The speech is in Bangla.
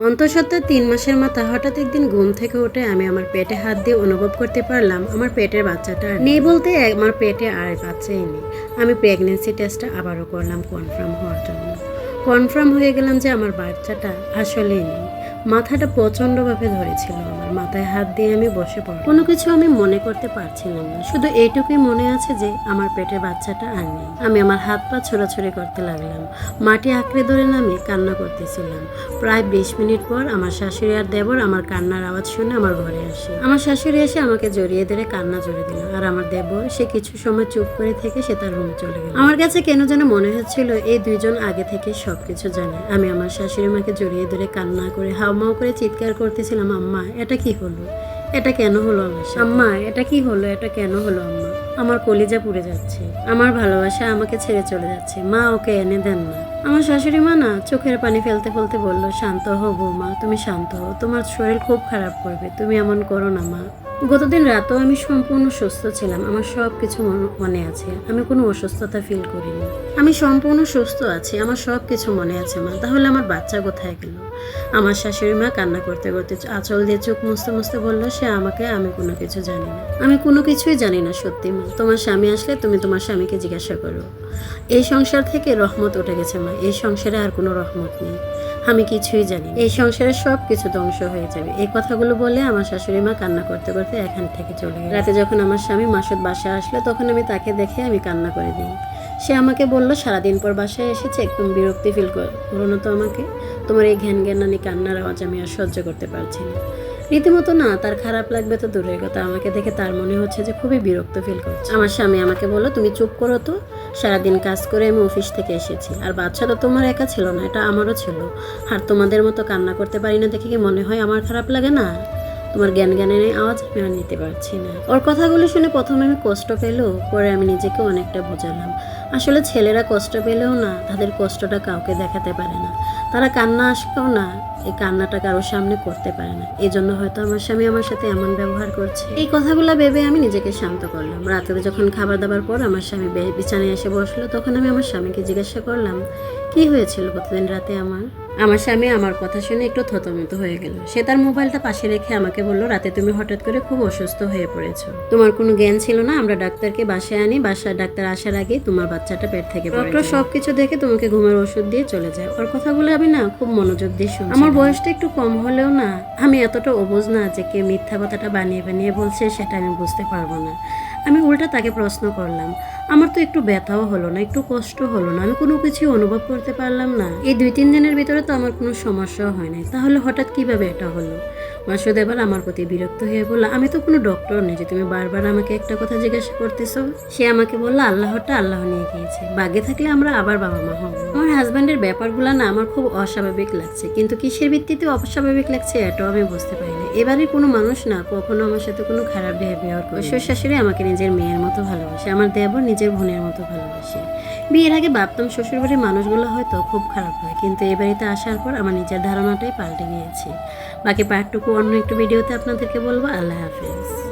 অন্তঃসত্ত্বা তিন মাসের মাথা হঠাৎ একদিন ঘুম থেকে উঠে আমি আমার পেটে হাত দিয়ে অনুভব করতে পারলাম আমার পেটের বাচ্চাটা নেই বলতে আমার পেটে আর বাচ্চাই নেই। আমি প্রেগনেন্সি টেস্টটা আবারও করলাম কনফার্ম হওয়ার জন্য। কনফার্ম হয়ে গেলাম যে আমার বাচ্চাটা আসলেই নেই। মাথাটা প্রচণ্ডভাবে ধরেছিল আমার। মাথায় হাত দিয়ে আমি বসে পড়ি কোনো কিছু আমি মনে করতে পারছিলাম না। শুধু এইটুকুই মনে আছে যে, আমার পেটের বাচ্চাটা আর নেই। আমি আমার হাত পা ছোড়াছুড়ি করতে লাগলাম। মাটি আঁকড়ে ধরে নামে কান্না করতেছিলাম। প্রায় বিশ মিনিট পর আমার শাশুড়ি আর দেবর আমার কান্নার আওয়াজ শুনে আমার ঘরে আসে। আমার শাশুড়ি এসে আমাকে জড়িয়ে ধরে কান্না জড়িয়ে দিল। আর আমার দেবর, সে কিছু সময় চুপ করে থেকে সে তার রুমে চলে গেল। আমার কাছে কেন যেন মনে হচ্ছিল, এই দুইজন আগে থেকে সবকিছু জানে। আমি আমার শাশুড়ি মাকে জড়িয়ে ধরে কান্না করে হাউমাউ করে চিৎকার করতেছিলাম, আম্মা, এটা কি হলো? এটা কেন হলো আমার আম্মা, এটা কি হলো? এটা কেন হলো, আম্মা? আমার কলিজা পুড়ে যাচ্ছে। আমার ভালোবাসা আমাকে ছেড়ে চলে যাচ্ছে। মা, ওকে এনে দেন না। আমার শাশুড়ি মা না চোখের পানি ফেলতে ফেলতে বলল, শান্ত হও বৌমা, তুমি শান্ত হও। তোমার শরীর খুব খারাপ করবে। তুমি এমন করো না, মা। গতদিন রাতেও আমি সম্পূর্ণ সুস্থ ছিলাম। আমার সব কিছু মন- আছে। আমি কোনো অসুস্থতা ফিল করিনি। আমি সম্পূর্ণ সুস্থ আছি। আমার সব কিছু মনে আছে, মা। তাহলে আমার বাচ্চা কোথায় গেল? আমার শাশুড়ি মা কান্না করতে করতে আঁচল দিয়ে চোখ মুছতে মুছতে বলল, সে আমাকে, আমি কোনো কিছু জানি না। আমি কোনো কিছুই জানি না, সত্যি, মা। তোমার স্বামী আসলে তুমি তোমার স্বামীকে জিজ্ঞাসা করো। এই সংসার থেকে রহমত উঠে গেছে, মা। এই সংসারে আর কোনো রহমত নেই। আমি কিছুই জানি এই সংসারে সব কিছু ধ্বংস হয়ে যাবে। এই কথাগুলো বলে আমার শাশুড়ি মা কান্না করতে করতে এখান থেকে চলে গেল। রাতে যখন আমার স্বামী মাসুদ বাসায় আসলো, তখন আমি তাকে দেখে আমি কান্না করে দিই। সে আমাকে বলল, সারাদিন পর বাসায় এসেছে, একদম বিরক্তি ফিল করো না তো আমাকে। তোমার এই ঘ্যান জ্ঞানানি কান্নার আওয়াজ আমি আর সহ্য করতে পারছি না। রীতিমতো না, তার খারাপ লাগবে তো দূরের কথা। আমাকে দেখে তার মনে হচ্ছে যে খুবই বিরক্ত ফিল করছে। আমার স্বামী আমাকে বলল, তুমি চুপ করো তো। সারাদিন কাজ করে আমি অফিস থেকে এসেছি। আর বাচ্চা তো তোমার একা ছিল না, এটা আমারও ছিল। আর তোমাদের মতো কান্না করতে পারি না দেখে কি মনে হয় আমার খারাপ লাগে না? তোমার জ্ঞান জ্ঞানের আওয়াজ আমি আর নিতে পারছি না। ওর কথাগুলো শুনে প্রথমে আমি কষ্ট পেলেও, পরে আমি নিজেকে অনেকটা বোঝালাম। আসলে ছেলেরা কষ্ট পেলেও না, তাদের কষ্টটা কাউকে দেখাতে পারে না। তারা কান্না আসলেও না, এই কান্নাটা কারোর সামনে করতে পারে না। এই জন্য হয়তো আমার স্বামী আমার সাথে এমন ব্যবহার করছে। এই কথাগুলো ভেবে আমি নিজেকে শান্ত করলাম। রাতে যখন খাবার দাবার পর আমার স্বামী বিছানায় এসে বসল, তখন আমি আমার স্বামীকে জিজ্ঞাসা করলাম, কি হয়েছিল প্রতিদিন রাতে আমার? আমার স্বামী আমার কথা শুনে একটু থতমত হয়ে গেল। সে তার মোবাইলটা পাশে রেখে আমাকে বলল রাতে তুমি হঠাৎ করে খুব অসুস্থ হয়ে পড়েছ। তোমার কোনো জ্ঞান ছিল না? আমরা ডাক্তারকে বাসায় আনি বাসায় ডাক্তার আসার আগে তোমার বাচ্চাটা পেট থেকে ডক্টর সবকিছু দেখে তোমাকে ঘুমের ওষুধ দিয়ে চলে যায়। ওর কথাগুলো আমি না খুব মনোযোগ দিয়ে শুনছি। আমার বয়সটা একটু কম হলেও না আমি এতটা অবুঝ না যে কে মিথ্যা কথাটা বানিয়ে বানিয়ে বলছে সেটা আমি বুঝতে পারব না। আমি উল্টা তাকে প্রশ্ন করলাম, আমার তো একটু ব্যথাও হলো না, একটু কষ্ট হলো না, আমি কোনো কিছু অনুভব করতে পারলাম না। এই দুই তিন দিনের ভিতরে তো আমার কোনো সমস্যাও হয় নাই। তাহলে হঠাৎ কীভাবে এটা হলো? মাসুদ এবার আমার প্রতি বিরক্ত হয়ে বলল, আমি তো কোনো ডক্টর নেই যে তুমি বারবার আমাকে একটা কথা জিজ্ঞাসা করতেছো। সে আমাকে বলল, আল্লাহটা আল্লাহ নিয়ে গিয়েছে। বাগে থাকলে আমরা আবার বাবা মা হব। আমার হাজব্যান্ডের ব্যাপারগুলো না আমার খুব অস্বাভাবিক লাগছে, কিন্তু কিসের ভিত্তিতে অস্বাভাবিক লাগছে এটাও আমি বুঝতে পারি না এবারে কোনো মানুষ না কখনো আমার সাথে কোনো খারাপ বিহেভিয়ার করে। শ্বশুর শাশুড়ি আমাকে নিজের মেয়ের মতো ভালোবাসে আমার দেবর নিজের বোনের মতো ভালোবাসে। বিয়ের আগে ভাবতাম শ্বশুরবাড়ির মানুষগুলো হয়তো খুব খারাপ হয় কিন্তু এ বাড়িতে আসার পর আমার নিজের ধারণাটাই পাল্টে গিয়েছে। বাকি পার্টটুকু অন্য একটু ভিডিওতে আপনাদেরকে বলব। আল্লাহ হাফেজ।